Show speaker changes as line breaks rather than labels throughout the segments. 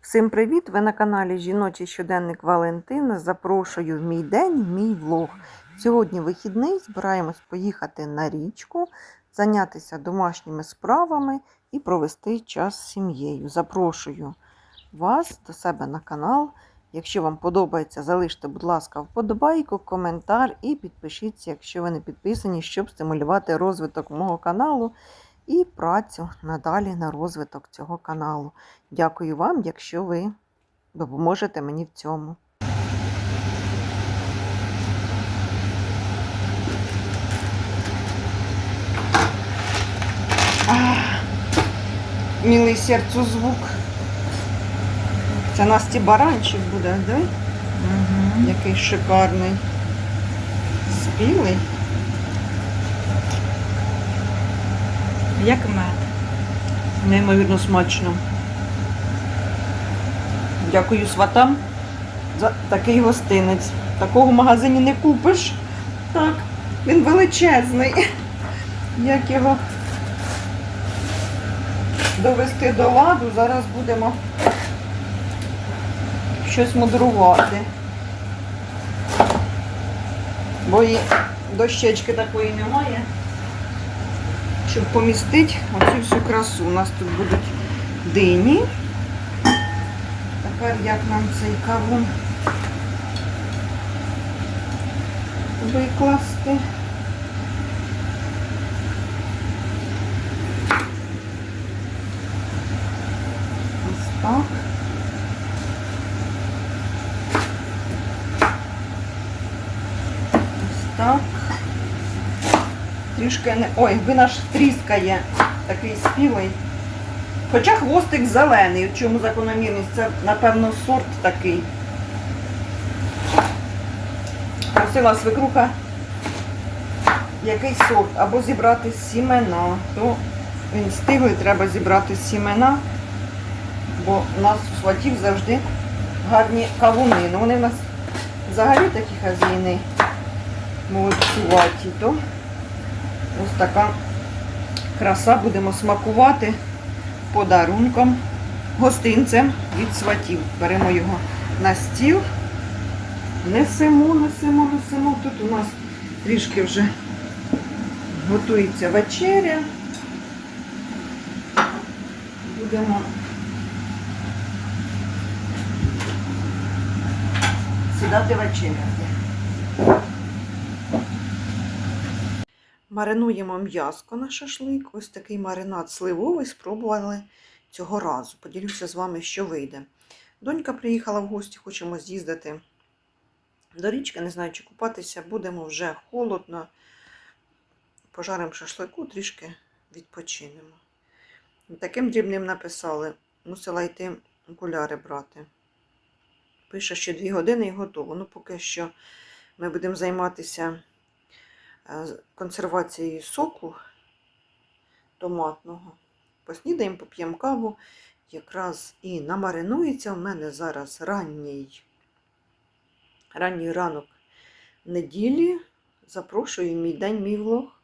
Всім привіт! Ви на каналі Жіночий щоденник Валентина. Запрошую в мій день, в мій влог. Сьогодні вихідний, збираємось поїхати на річку, зайнятися домашніми справами і провести час з сім'єю. Запрошую вас до себе на канал. Якщо вам подобається, залиште, будь ласка, вподобайку, коментар і підпишіться, якщо ви не підписані, щоб стимулювати розвиток мого каналу і працю надалі на розвиток цього каналу. Дякую вам, якщо ви допоможете мені в цьому. Милий серцю звук. Це Насті баранчик буде, да?
Угу.
Який шикарний. Спілий.
Як мед.
Неймовірно смачно. Дякую сватам за такий гостинець. Такого в магазині не купиш. Так, він величезний. Як його довести до ладу, зараз будемо щось мудрувати. Бо і дощечки такої немає щоб помістити оцю всю красу. У нас тут будуть дині. Тепер як нам цей кавун викласти. Ось так. Ось так. Трішки не... Ой, він аж тріскає такий спілий. Хоча хвостик зелений, в чому закономірність? Це, напевно, сорт такий. Просила свекруха який сорт, або зібрати сімена. То він стиглий, треба зібрати сімена, бо у нас у сватів завжди гарні кавуни. Ну вони в нас взагалі такі хазіни молодцюваті, Ось така краса будемо смакувати подарунком, гостинцем від сватів. Беремо його на стіл, несемо, несемо, несемо. Тут у нас трішки вже готується вечеря. Будемо сідати вечеряти. Маринуємо м'язко на шашлик. Ось такий маринад сливовий спробували цього разу. Поділюся з вами, що вийде. Донька приїхала в гості, хочемо з'їздити до річки, не знаю, чи купатися, будемо вже холодно. Пожаримо шашлику, трішки відпочинемо. Таким дрібним написали, мусила йти окуляри брати. Пише, що 2 години і готово. Ну, поки що ми будемо займатися консервацією соку томатного. Поснідаємо, поп'ємо каву. Якраз і намаринується. У мене зараз ранній, ранній ранок неділі. Запрошую мій день, мій влог.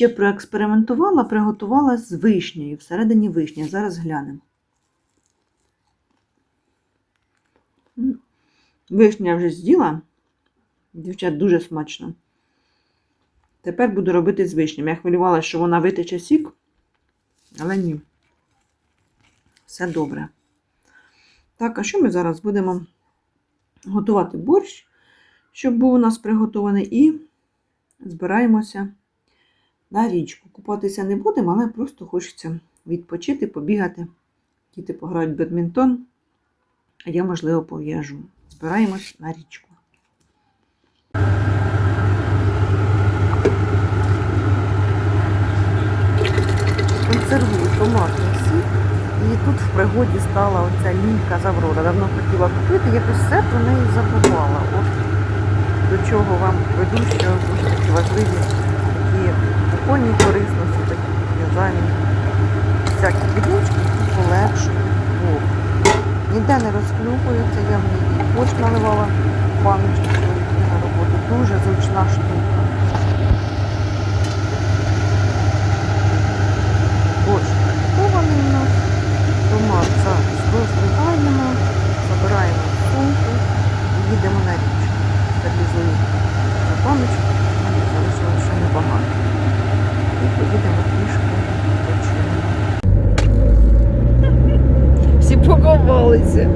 Ще проекспериментувала, приготувала з вишнею, всередині вишня. Зараз глянемо. Вишня вже з'їла. Дівчат, дуже смачно. Тепер буду робити з вишнем. Я хвилювалася, що вона витече сік, але ні. Все добре. Так, а що ми зараз будемо готувати борщ, щоб був у нас приготований, і збираємося на річку. Купатися не будемо, але просто хочеться відпочити, побігати. Діти пограють в бадмінтон, а я, можливо, пов'яжу. Збираємось на річку. Консервую томатний сік. І тут в пригоді стала оця лінька з. Давно хотіла купити, якось все про неї забувала. От до чого вам веду, що важливі прикольні корисності, такі в'язальні всякі дрібнички, які полегшують. Ніде не розклюкується, я в неї борщ наливала баночку сьогодні на роботу. Дуже зручна штука. Борщ приготований у нас. Томат зараз розливаємо, забираємо сумку і їдемо на річку. Стабілізуємо баночку, залишилося небагато. Поїдемо.
Всі поховалися.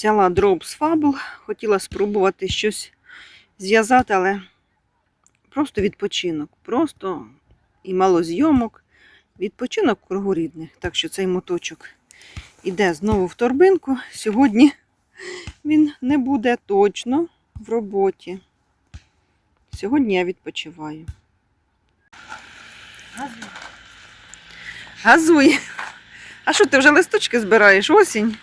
Взяла дроб з фабул, хотіла спробувати щось зв'язати, але просто відпочинок. Просто і мало зйомок. Відпочинок кругу рідних. Так що цей моточок іде знову в торбинку. Сьогодні він не буде точно в роботі. Сьогодні я відпочиваю. Газуй. А що ти вже листочки збираєш? Осінь?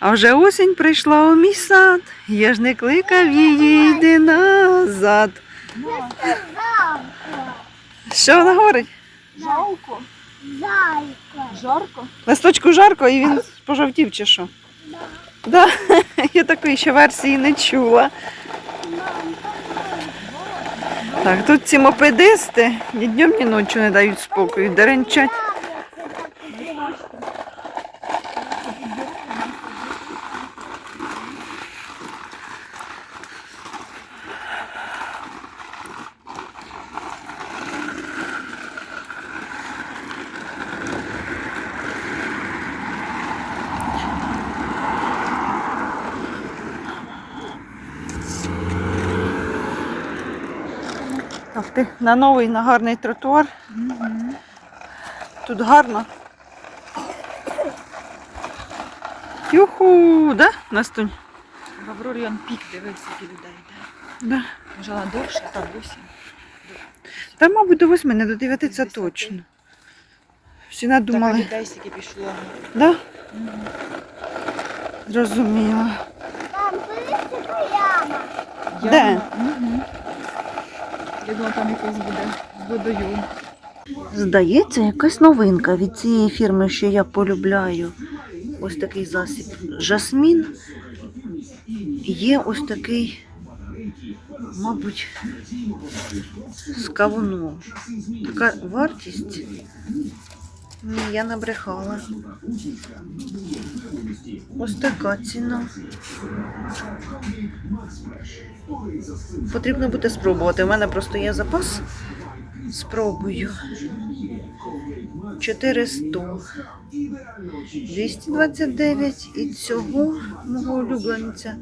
А вже осінь прийшла у мій сад, я ж не кликав її, йди назад. Що вона говорить?
Жалко.
Зайка.
Жарко.
Листочку жарко і він пожовтів чи що? Да. Я такої ще версії не чула. Так, тут ці мопедисти ні днем, ні ночі не дають спокою, деренчать. Ти на новий, на гарний тротуар. Тут гарно. Юху, да, Настунь?
В Аврорі он пік дивився, скільки людей йде.
Да.
Може, на довше, так, вісім.
Та, мабуть, до восьми, не до дев'яти це точно. Всі надумали.
людей скільки пішло.
Да? Зрозуміла.
Там близько яма.
Де?
Угу. Я думала, там якось буде водойом.
Здається, якась новинка від цієї фірми, що я полюбляю. Ось такий засіб жасмін. Є ось такий, мабуть, з кавуном. Така вартість. Ні, я набрехала. Ось така ціна. Потрібно буде спробувати. У мене просто є запас. Спробую. 400. 229 і цього мого улюбленця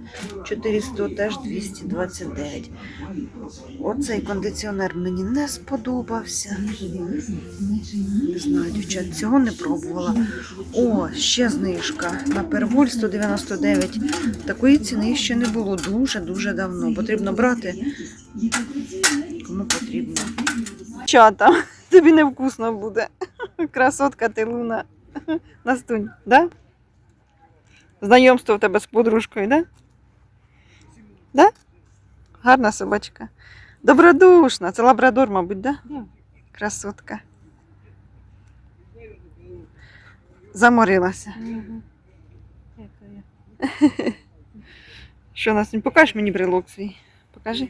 400 теж 229. Оцей кондиціонер мені не сподобався. Не знаю, дівчат, цього не пробувала. О, ще знижка на перволь 199. Такої ціни ще не було дуже-дуже давно. Потрібно брати. Кому потрібно. Чата, тобі невкусно буде. Красотка ти луна. Настунь, да? Знайомство в тебе з подружкою, да? Да? Гарна собачка. Добродушна. Це лабрадор, мабуть, да? Красотка. Заморилася. Що Настунь, покажеш мені брелок свій? Покажи.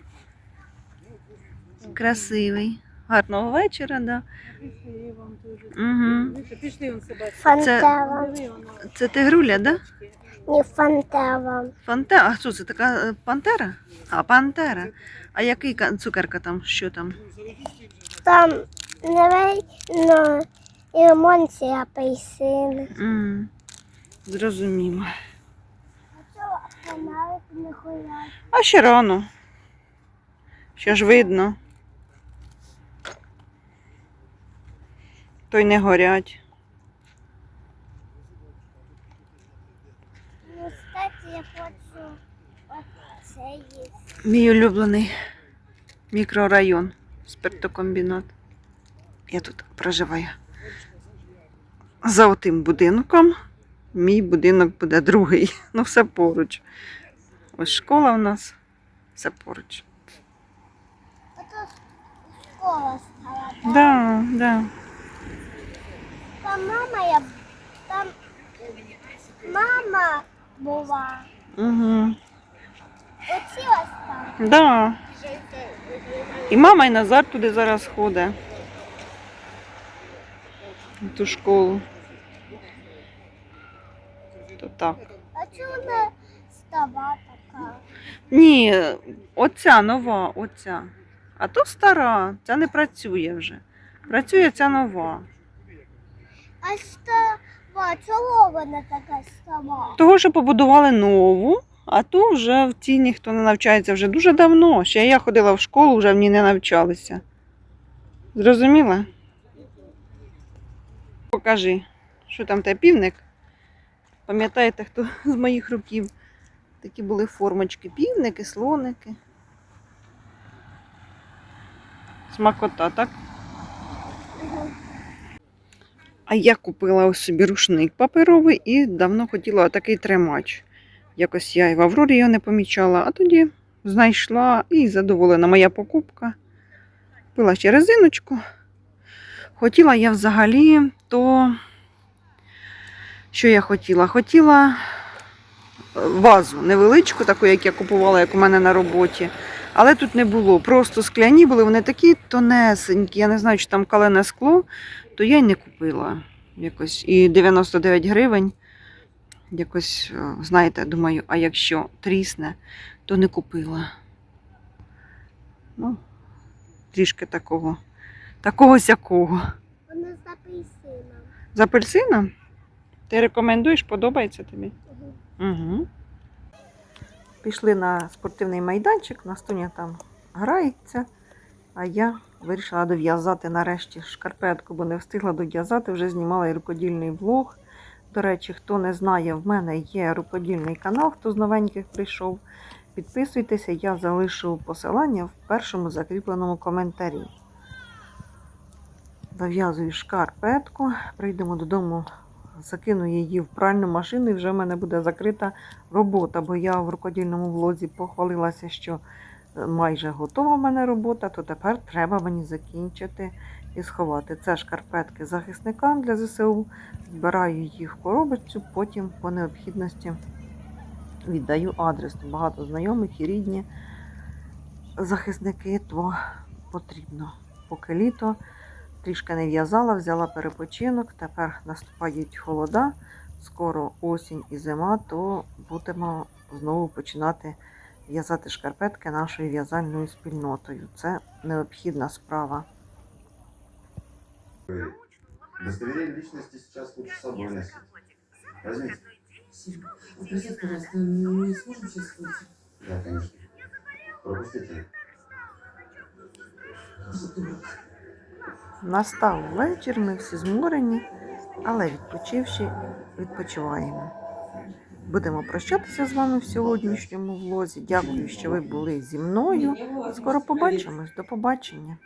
Красивий. Гарного вечора, да. Угу.
Пішли он собаці.
Фантава.
Це тигруля, да?
Не фантава.
Пантера. А що це така е, пантера? А, пантера. А який ка- цукерка там? Що там?
Там невельно емоції апельсини.
м Зрозуміло. А ще рано. Ще ж видно. То й не горять.
Ну, кстати, я хочу оце їсти.
Мій улюблений мікрорайон, спиртокомбінат. Я тут проживаю. За отим будинком. Мій будинок буде другий. Ну, все поруч. Ось школа у нас, все поруч.
Ото школа стала. так?
Да, да.
Там мама я там мама була.
Угу.
Оці ось там.
Да. І мама, і Назар туди зараз ходить. В ту школу. То так.
А чому не става така?
Ні, оця нова, оця. А то стара, ця не працює вже. Працює ця нова.
А става, чого вона така става?
Того, що побудували нову, а то вже в цій ніхто не навчається вже дуже давно. Ще я ходила в школу, вже в ній не навчалися. Зрозуміла? Покажи, що там те півник. Пам'ятаєте, хто з моїх років? Такі були формочки, півники, слоники. Смакота, так? А я купила ось собі рушник паперовий і давно хотіла такий тримач. Якось я і в Аврорі його не помічала, а тоді знайшла і задоволена моя покупка. Купила ще резиночку. Хотіла я взагалі, то що я хотіла? Хотіла е, вазу невеличку, таку, як я купувала, як у мене на роботі. Але тут не було. Просто скляні були, вони такі тонесенькі. Я не знаю, чи там калене скло, то я й не купила. Якось. І 99 гривень. Якось, е, знаєте, думаю, а якщо трісне, то не купила. Ну, трішки такого, такого сякого.
Вона з апельсином.
З апельсином? Ти рекомендуєш, подобається тобі? Угу. Пішли на спортивний майданчик, Настуня там грається, а я вирішила дов'язати нарешті шкарпетку, бо не встигла дов'язати, вже знімала і рукодільний влог. До речі, хто не знає, в мене є рукодільний канал, хто з новеньких прийшов. Підписуйтеся, я залишу посилання в першому закріпленому коментарі. Зав'язую шкарпетку, прийдемо додому, закину її в пральну машину і вже в мене буде закрита робота, бо я в рукодільному влозі похвалилася, що е, майже готова в мене робота, то тепер треба мені закінчити і сховати. Це шкарпетки захисникам для ЗСУ. Збираю їх в коробочку, потім по необхідності віддаю адрес. Багато знайомих і рідні захисники, то потрібно. Поки літо трішки не в'язала, взяла перепочинок. Тепер наступають холода, скоро осінь і зима, то будемо знову починати в'язати шкарпетки нашою в'язальною спільнотою. Це необхідна справа.
Удостоверение личности сейчас лучше с собой носить. Возьмите.
Спасибо. А Простите, пожалуйста, мы сможем сейчас выйти?
Да, конечно. Пропустите.
Добрый.
Настав вечір, ми всі зморені, але відпочивши, відпочиваємо. Будемо прощатися з вами в сьогоднішньому влозі. Дякую, що ви були зі мною. Скоро побачимось. До побачення.